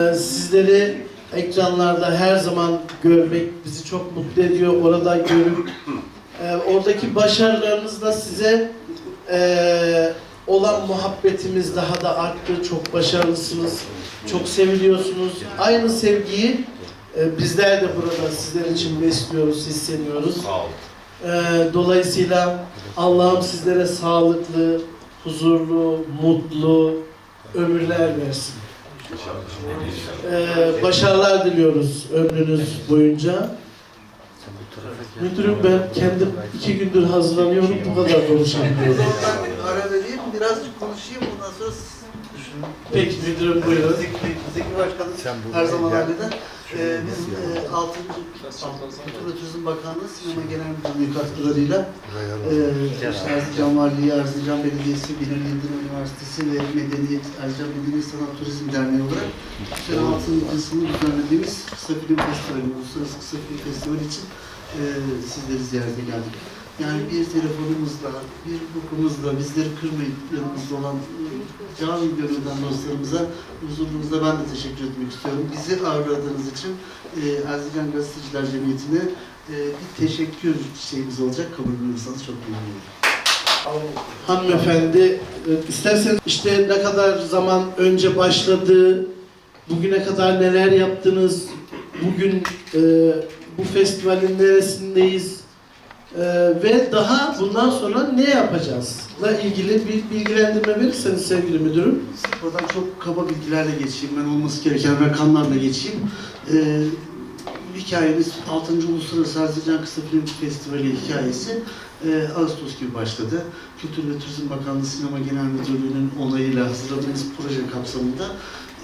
Ee, Sizleri ekranlarda her zaman görmek bizi çok mutlu ediyor. Orada görüp e, oradaki başarılarınızla size e, olan muhabbetimiz daha da arttı. Çok başarılısınız. Çok seviliyorsunuz. Aynı sevgiyi e, bizler de burada sizler için besliyoruz, hissediyoruz. Sağ olun. Ee, dolayısıyla Allah'ım sizlere sağlıklı, huzurlu, mutlu ömürler versin. Ee, başarılar diliyoruz ömrünüz boyunca. Müdürüm ben kendim iki gündür hazırlanıyorum bu kadar konuşamıyorum. ara vereyim, birazcık konuşayım ondan sonra. Peki müdürüm buyurun. Zeki, Zeki Başkanım her zaman halleder. Ee, biz e, 6. Kültür ve Turizm Bakanlığı Sinema Genel Müdürlüğü katkılarıyla e, işte Erzincan Valiliği, Erzincan Belediyesi, Binali Yıldırım Üniversitesi ve Medeniyet, Erzincan Medeniyet Sanat Turizm Derneği olarak sene 6. yılını düzenlediğimiz Kısa Film Festivali, Uluslararası Kısa Film Festivali için e, sizleri ziyarete geldik. Yani bir telefonumuzla, bir hukukumuzla bizleri kırmayıp yanımızda olan can gönülden dostlarımıza huzurunuzda ben de teşekkür etmek istiyorum. Bizi ağırladığınız için e, Erzincan Gazeteciler Cemiyeti'ne e, bir teşekkür şeyimiz olacak. Kabul buyurursanız çok memnun olurum. Hanımefendi e, isterseniz işte ne kadar zaman önce başladı, bugüne kadar neler yaptınız, bugün e, bu festivalin neresindeyiz e, ve daha bundan sonra ne yapacağızla ilgili bir bilgilendirme verirseniz sevgili müdürüm. Buradan çok kaba bilgilerle geçeyim. Ben olması gereken rakamlarla geçeyim. Ee, hikayemiz 6. Uluslararası Erzincan Kısa Film Festivali hikayesi e, Ağustos gibi başladı. Kültür ve Turizm Bakanlığı Sinema Genel Müdürlüğü'nün onayıyla hazırladığımız proje kapsamında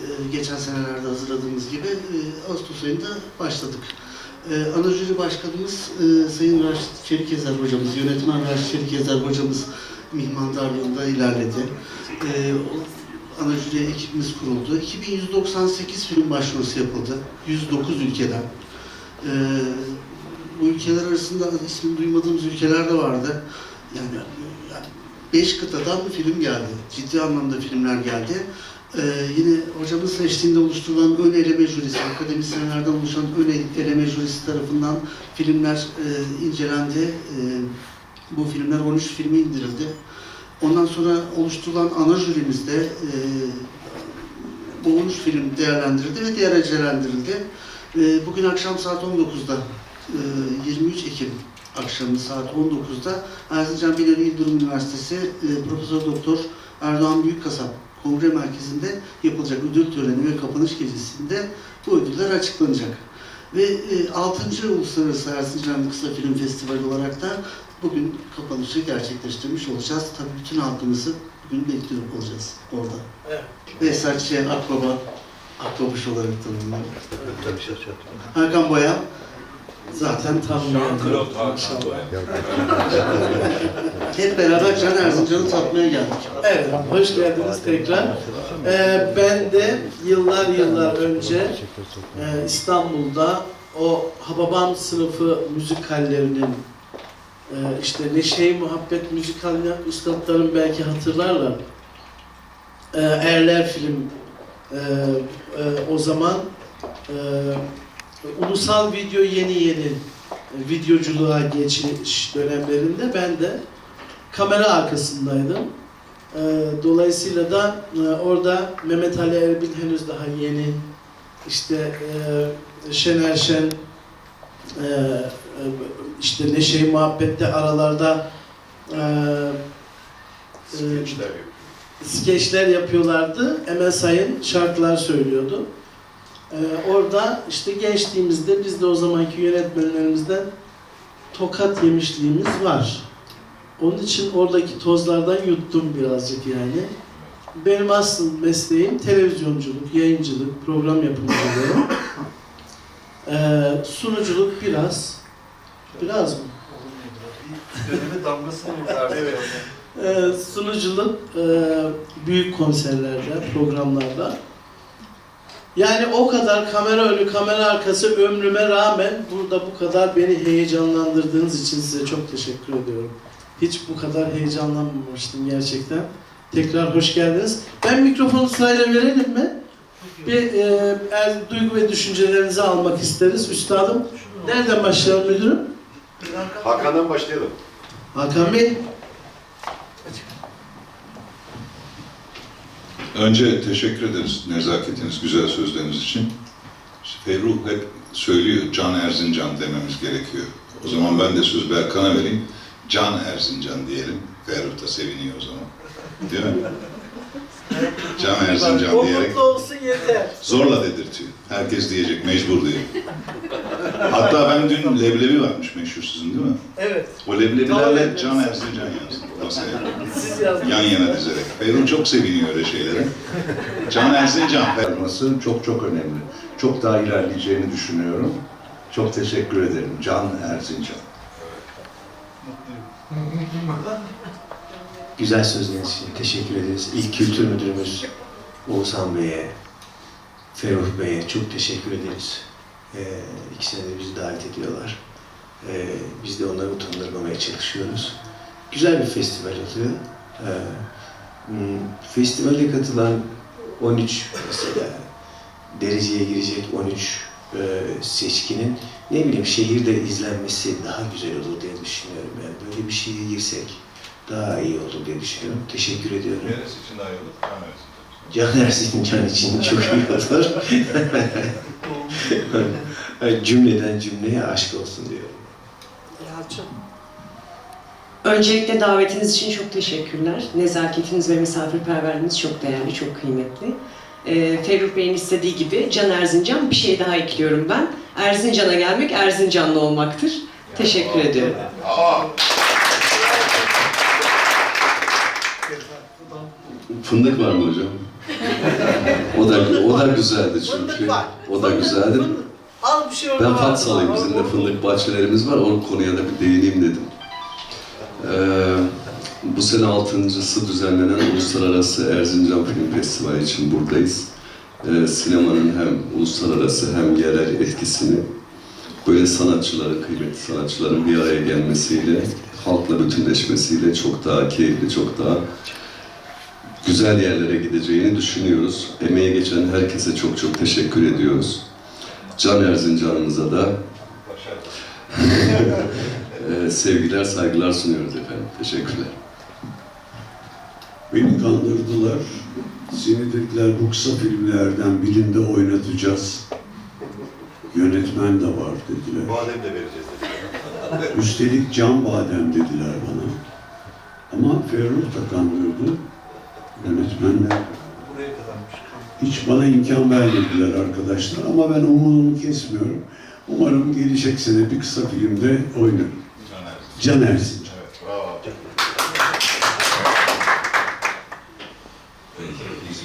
e, geçen senelerde hazırladığımız gibi e, Ağustos ayında başladık. E, ana jüri başkanımız e, Sayın Raşit Çelikezer hocamız, yönetmen Raşit Çelikezer hocamız mihmandarlığında ilerledi. E, o- ana jüri ekibimiz kuruldu. 2198 film başvurusu yapıldı. 109 ülkeden. E, bu ülkeler arasında ismini duymadığımız ülkeler de vardı. Yani, yani beş kıtadan film geldi. Ciddi anlamda filmler geldi. Ee, yine hocamız eşliğinde oluşturulan ön eleme jürisi, akademisyenlerden oluşan ön eleme jürisi tarafından filmler e, incelendi. E, bu filmler 13 filmi indirildi. Ondan sonra oluşturulan ana jürimizde e, bu 13 film değerlendirildi ve derecelendirildi. E, bugün akşam saat 19'da, e, 23 Ekim akşamı saat 19'da Erzincan Binali Yıldırım Üniversitesi e, Profesör Doktor Erdoğan Büyükkasap Kongre Merkezi'nde yapılacak ödül töreni ve kapanış gecesinde bu ödüller açıklanacak. Ve e, 6. Uluslararası Erzincan Kısa Film Festivali olarak da bugün kapanışı gerçekleştirmiş olacağız. Tabii bütün halkımızı bugün bekliyor olacağız orada. Evet. Behzatçı Akbaba, Akbabuş olarak tanımlanıyor. Hakan Boya, Zaten tanımlayan. Jean-Claude Hakan hep beraber Can Erzincan'ı tatmaya geldik. Evet, hoş geldiniz tekrar. Ee, ben de yıllar yıllar önce e, İstanbul'da o Hababam sınıfı müzikallerinin e, işte Neşe-i Muhabbet müzikaline üstadlarım belki hatırlarlar. E, Erler film e, e, o zaman e, ulusal video yeni yeni videoculuğa geçiş dönemlerinde ben de kamera arkasındaydım. Ee, Dolayısıyla da e, orada Mehmet Ali Erbil henüz daha yeni, işte e, Şener Şen, e, e, işte Neşe-i Muhabbet'te aralarda e, e, skeçler yapıyorlardı. Emel Sayın şarkılar söylüyordu. Ee, orada işte gençliğimizde biz de o zamanki yönetmenlerimizden tokat yemişliğimiz var. Onun için oradaki tozlardan yuttum birazcık yani. Benim asıl mesleğim televizyonculuk, yayıncılık, program yapımcılığı. Ee, sunuculuk biraz. Biraz mı? Döneme damgasını vurdu evet. Ee, sunuculuk e, büyük konserlerde, programlarda. Yani o kadar kamera önü, kamera arkası ömrüme rağmen burada bu kadar beni heyecanlandırdığınız için size çok teşekkür ediyorum. Hiç bu kadar heyecanlanmamıştım gerçekten. Tekrar hoş geldiniz. Ben mikrofonu sırayla verelim mi? bir e, er- duygu ve düşüncelerinizi almak isteriz. Üstadım, nereden başlayalım müdürüm? Hakan'dan başlayalım. Hakan Bey. Önce teşekkür ederiz nezaketiniz, güzel sözleriniz için. Ferruh hep söylüyor, Can Erzincan dememiz gerekiyor. O zaman ben de söz Berkan'a vereyim. Can Erzincan diyelim. Ferruh da seviniyor o zaman. Değil mi? Can Erzincan O diyerek mutlu olsun yeter. zorla dedirtiyor. Herkes diyecek, mecbur diyor. Hatta ben dün leblebi varmış meşhur sizin değil mi? Evet, O leblebilerle. Can Erzincan yazdım masaya. siz yazdınız. Yan yana dizerek. Ferruh çok seviniyor öyle şeylere. Can Erzincan. olması çok çok önemli. Çok daha ilerleyeceğini düşünüyorum. Çok teşekkür ederim. Can Erzincan. Güzel sözleriniz için teşekkür ederiz. İlk kültür müdürümüz Oğuzhan Bey'e, Ferruh Bey'e çok teşekkür ederiz. Ee, ikisine de bizi davet ediyorlar. Ee, biz de onları utandırmamaya çalışıyoruz. Güzel bir festival oluyor. Ee, hmm, festivale katılan 13 mesela dereceye girecek 13 e, seçkinin ne bileyim şehirde izlenmesi daha güzel olur diye düşünüyorum. Yani böyle bir şeye girsek daha iyi olur diye düşünüyorum. Teşekkür ediyorum. Neresi için daha iyi olur? Can Erzincan. Can için çok iyi olur. Cümleden cümleye aşk olsun diyorum. Yalçın. Öncelikle davetiniz için çok teşekkürler. Nezaketiniz ve misafirperverliğiniz çok değerli, çok kıymetli. Ee, Ferruh Bey'in istediği gibi Can Erzincan bir şey daha ekliyorum ben. Erzincan'a gelmek Erzincanlı olmaktır. Teşekkür ediyorum. Aa, Fındık var mı hocam? O da o da güzeldi çünkü. O da güzeldi. Al bir şey Ben. Fatsalıyım. Bizim de fındık bahçelerimiz var. O konuya da bir değineyim dedim. Ee, bu sene altıncısı düzenlenen Uluslararası Erzincan Film Festivali için buradayız. Ee, sinemanın hem uluslararası hem yerel etkisini böyle sanatçıların, kıymetli sanatçıların bir araya gelmesiyle, halkla bütünleşmesiyle çok daha keyifli, çok daha güzel yerlere gideceğini düşünüyoruz. Emeği geçen herkese çok çok teşekkür ediyoruz. Can Erzincan'ımıza da eee, sevgiler, saygılar sunuyoruz efendim. Teşekkürler. Beni kandırdılar. Seni dediler bu kısa filmlerden birinde oynatacağız. Yönetmen de var dediler. Badem de vereceğiz dediler. Üstelik can badem dediler bana. Ama Ferruh da kandırdı. Yönetmenler. Hiç bana imkan vermediler arkadaşlar ama ben umudumu kesmiyorum. Umarım gelecek sene bir kısa filmde oynarım. Can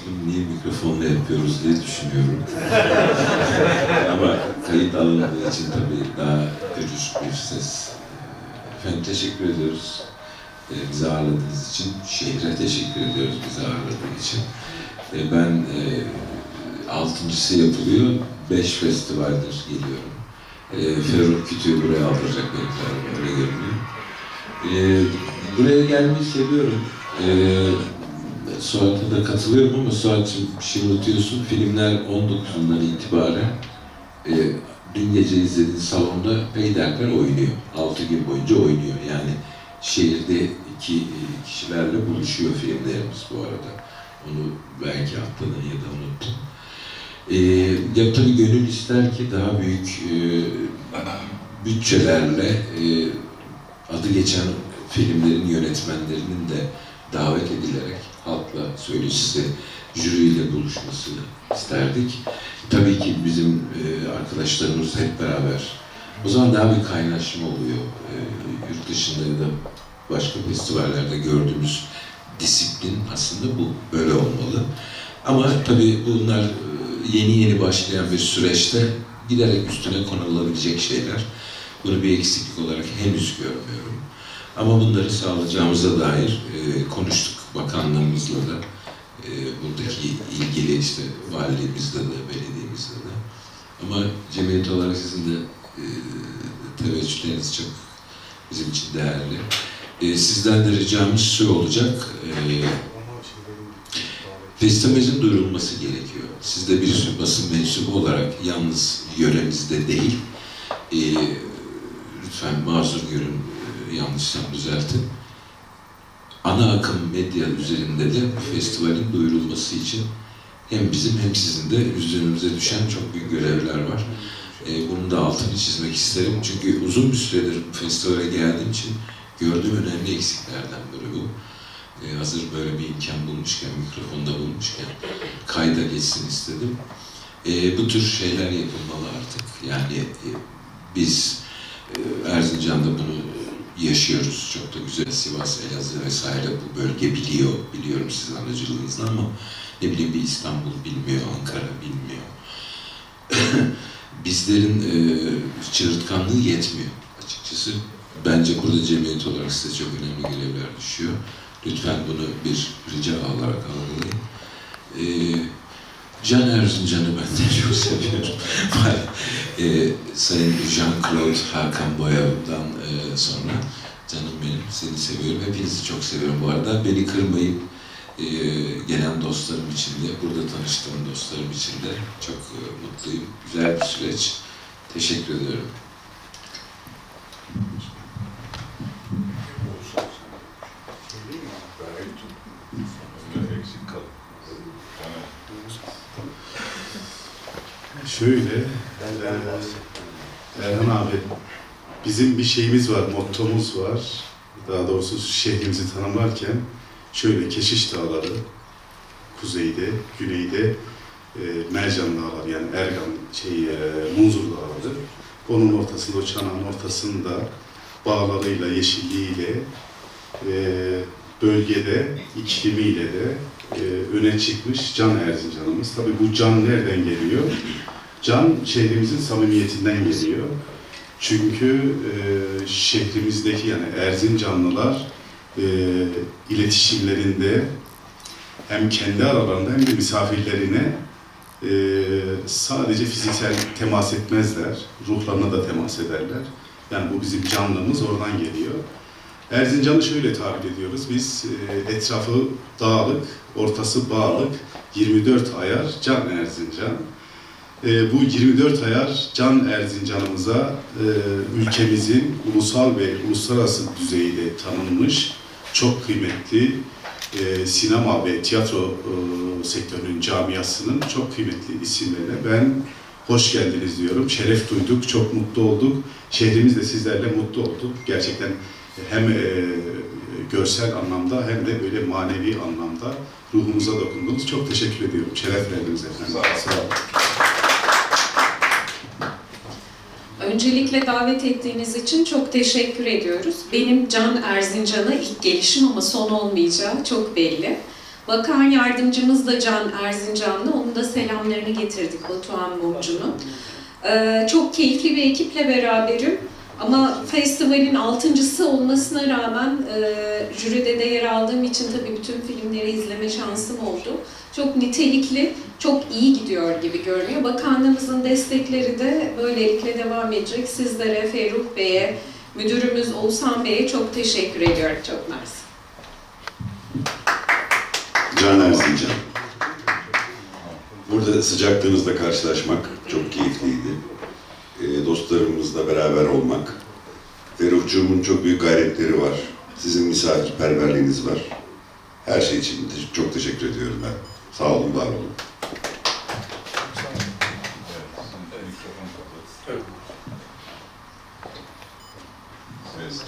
bunu niye mikrofonla yapıyoruz diye düşünüyorum. Ama kayıt alınmadığı için tabii daha dürüst bir ses. Efendim teşekkür ediyoruz. Ee, bizi ağırladığınız için. Şehre teşekkür ediyoruz bizi ağırladığı için. Ee, ben e, altıncısı yapılıyor. Beş festivaldir geliyorum. Ferruh Kütüğü buraya aldıracak benim öyle görünüyor. Buraya gelmeyi seviyorum. Suat'a da katılıyorum ama Suat'cığım bir şey unutuyorsun. Filmler 19'undan itibaren e, dün gece izlediğin salonda peyderper oynuyor. 6 gün boyunca oynuyor. Yani şehirde iki e, kişilerle buluşuyor filmlerimiz bu arada. Onu belki atladın ya da unuttun. E, ya tabii gönül ister ki daha büyük e, bütçelerle e, adı geçen filmlerin yönetmenlerinin de davet edilerek halkla, söyleşisi, jüriyle buluşmasını isterdik. Tabii ki bizim e, arkadaşlarımız hep beraber. O zaman daha bir kaynaşma oluyor. E, yurt dışında ya da başka festivallerde gördüğümüz disiplin aslında bu. Böyle olmalı. Ama tabii bunlar e, yeni yeni başlayan bir süreçte giderek üstüne konulabilecek şeyler. Bunu bir eksiklik olarak henüz görmüyorum. Ama bunları sağlayacağımıza dair e, konuştuk bakanlarımızla da. E, buradaki ilgili işte valiliğimizle de, belediyemizle de. Ama cemiyet olarak sizin de e, teveccühleriniz çok bizim için değerli. E, sizden de ricamız şu olacak. E, duyurulması gerekiyor. Siz de bir basın mensubu olarak yalnız yöremizde değil, e, lütfen mazur görün, e, yanlışsam düzeltin. Ana akım medya üzerinde de festivalin duyurulması için hem bizim hem sizin de üzerimize düşen çok büyük görevler var. E, bunun da altını çizmek isterim. Çünkü uzun bir süredir festivale geldiğim için gördüğüm önemli eksiklerden biri bu. E, hazır böyle bir imkan bulmuşken, mikrofonda bulmuşken kayda geçsin istedim. E, bu tür şeyler yapılmalı artık. Yani e, biz e, Erzincan'da bunu yaşıyoruz. Çok da güzel Sivas, Elazığ vesaire bu bölge biliyor. Biliyorum sizin aracılığınızla ama ne bileyim bir İstanbul bilmiyor, Ankara bilmiyor. Bizlerin e, çığırtkanlığı yetmiyor açıkçası. Bence burada cemiyet olarak size çok önemli görevler düşüyor. Lütfen bunu bir rica olarak algılayın. E, Can Erzincan'ı ben de çok seviyorum. e, Sayın Jean-Claude Hakan Boya'dan e, sonra canım benim seni seviyorum. Hepinizi çok seviyorum bu arada. Beni kırmayıp e, gelen dostlarım için de, burada tanıştığım dostlarım için de çok e, mutluyum. Güzel bir süreç. Teşekkür ediyorum. Şöyle, Erhan abi, bizim bir şeyimiz var, mottomuz var. Daha doğrusu şehrimizi tanımlarken şöyle Keşiş Dağları, kuzeyde, güneyde e, Mercan Dağları yani Ergan, şey, e, Munzur Dağları. Onun ortasında, o çanağın ortasında bağlarıyla, yeşilliğiyle, e, bölgede, iklimiyle de e, öne çıkmış Can Erzincan'ımız. Tabii bu can nereden geliyor? Can şehrimizin samimiyetinden geliyor. Çünkü e, şehrimizdeki yani Erzincanlılar e, iletişimlerinde hem kendi aralarında hem de misafirlerine e, sadece fiziksel temas etmezler, ruhlarına da temas ederler. Yani bu bizim canlımız oradan geliyor. Erzincan'ı şöyle tabir ediyoruz. Biz e, etrafı dağlık, ortası bağlık, 24 ayar Can Erzincan. E, bu 24 ayar Can Erzincan'ımıza e, ülkemizin ulusal ve uluslararası düzeyde tanınmış çok kıymetli e, sinema ve tiyatro e, sektörünün camiasının çok kıymetli isimlerine ben hoş geldiniz diyorum. Şeref duyduk, çok mutlu olduk. Şehrimiz de sizlerle mutlu oldu. Gerçekten hem e, görsel anlamda hem de böyle manevi anlamda ruhumuza dokundunuz. Çok teşekkür ediyorum. Şeref verdiniz efendim. Sağ olun. Öncelikle davet ettiğiniz için çok teşekkür ediyoruz. Benim Can Erzincan'a ilk gelişim ama son olmayacağı çok belli. Bakan yardımcımız da Can Erzincanlı. Onun da selamlarını getirdik Batuhan Mumcu'nun. Ee, çok keyifli bir ekiple beraberim. Ama festivalin altıncısı olmasına rağmen e, jüride de yer aldığım için tabii bütün filmleri izleme şansım oldu. Çok nitelikli, çok iyi gidiyor gibi görünüyor. Bakanlığımızın destekleri de böylelikle devam edecek. Sizlere, Ferruh Bey'e, müdürümüz Oğuzhan Bey'e çok teşekkür ediyorum. Çok mersi. Can Erzincan. Burada sıcaklığınızla karşılaşmak çok keyifliydi. Ee, dostlarımızla beraber olmak. Ferruhcuğumun çok büyük gayretleri var. Sizin misafirperverliğiniz var. Her şey için çok teşekkür ediyorum ben. Sağ olun, var olun.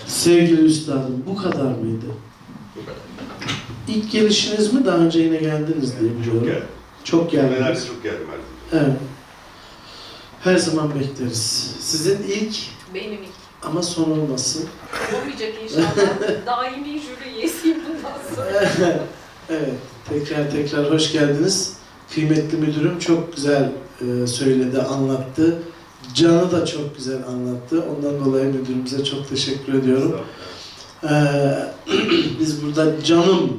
Sevgili üstadım bu kadar mıydı? İlk gelişiniz mi daha önce yine geldiniz diye biliyorum. geldim. Çok geldiniz. Ben artık çok geldim. Evet. Her zaman bekleriz. Sizin ilk Benim ilk. ama son olmasın. Olmayacak inşallah. Daimi jüri üyesiyim bundan sonra. evet, tekrar tekrar hoş geldiniz. Kıymetli müdürüm çok güzel e, söyledi, anlattı. Canı da çok güzel anlattı. Ondan dolayı müdürümüze çok teşekkür ediyorum. Ee, biz burada canım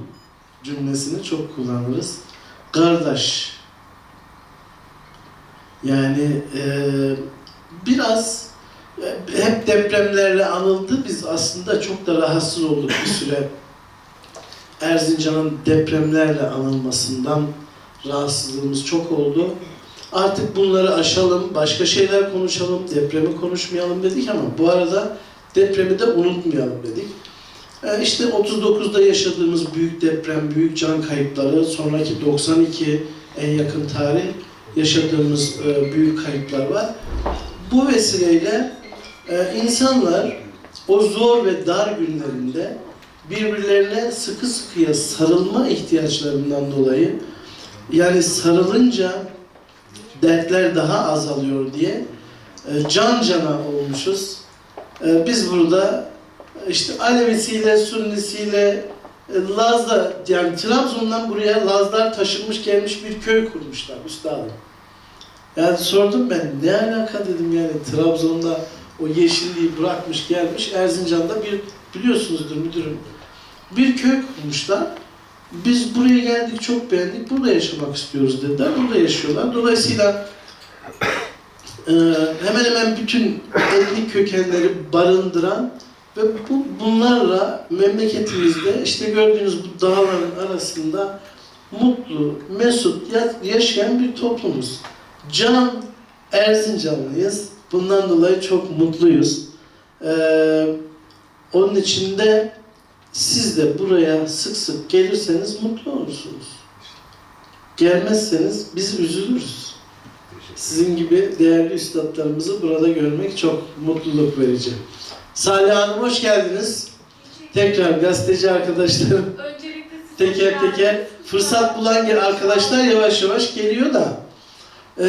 cümlesini çok kullanırız. Kardeş. Yani e, biraz e, hep depremlerle anıldı. Biz aslında çok da rahatsız olduk bir süre. Erzincan'ın depremlerle anılmasından rahatsızlığımız çok oldu. Artık bunları aşalım, başka şeyler konuşalım, depremi konuşmayalım dedik ama bu arada depremi de unutmayalım dedik. Ee, işte 39'da yaşadığımız büyük deprem, büyük can kayıpları, sonraki 92 en yakın tarih yaşadığımız e, büyük kayıplar var. Bu vesileyle e, insanlar o zor ve dar günlerinde birbirlerine sıkı sıkıya sarılma ihtiyaçlarından dolayı yani sarılınca dertler daha azalıyor diye e, can cana olmuşuz. E, Biz burada işte Alevisiyle, Sünnisiyle, Laz'da yani Trabzon'dan buraya Lazlar taşınmış gelmiş bir köy kurmuşlar üstadım. Yani sordum ben ne alaka dedim yani Trabzon'da o yeşilliği bırakmış gelmiş Erzincan'da bir biliyorsunuzdur müdürüm bir köy kurmuşlar. Biz buraya geldik çok beğendik burada yaşamak istiyoruz dediler. Burada yaşıyorlar. Dolayısıyla e, hemen hemen bütün etnik kökenleri barındıran ve bu, bunlarla memleketimizde işte gördüğünüz bu dağların arasında mutlu, mesut ya- yaşayan bir toplumuz. Can Erzincanlıyız. Bundan dolayı çok mutluyuz. Ee, onun için de siz de buraya sık sık gelirseniz mutlu olursunuz. Gelmezseniz biz üzülürüz. Sizin gibi değerli üstadlarımızı burada görmek çok mutluluk verici. Salih Hanım hoş geldiniz. Tekrar gazeteci arkadaşlarım teker teker fırsat bulan gel arkadaşlar yavaş yavaş geliyor da Ee,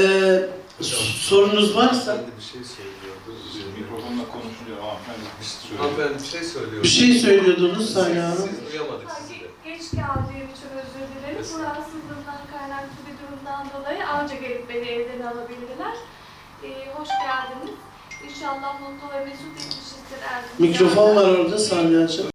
s- sorunuz varsa bir şey söylüyordu. Mikrofonla hanımefendi bir şey söylüyor. Hanımefendi bir şey söylüyordu. bir şey söylüyordunuz Salih Hanım. Siz duyamadık sizi de. Geç geldiğim için özür dilerim. Bu rahatsızlığımdan kaynaklı bir durumdan dolayı anca gelip beni evden alabildiler. Ee, hoş geldiniz. İnşallah mutlu ve mesut Erdoğan. Mikrofon var orada Salih Hanım.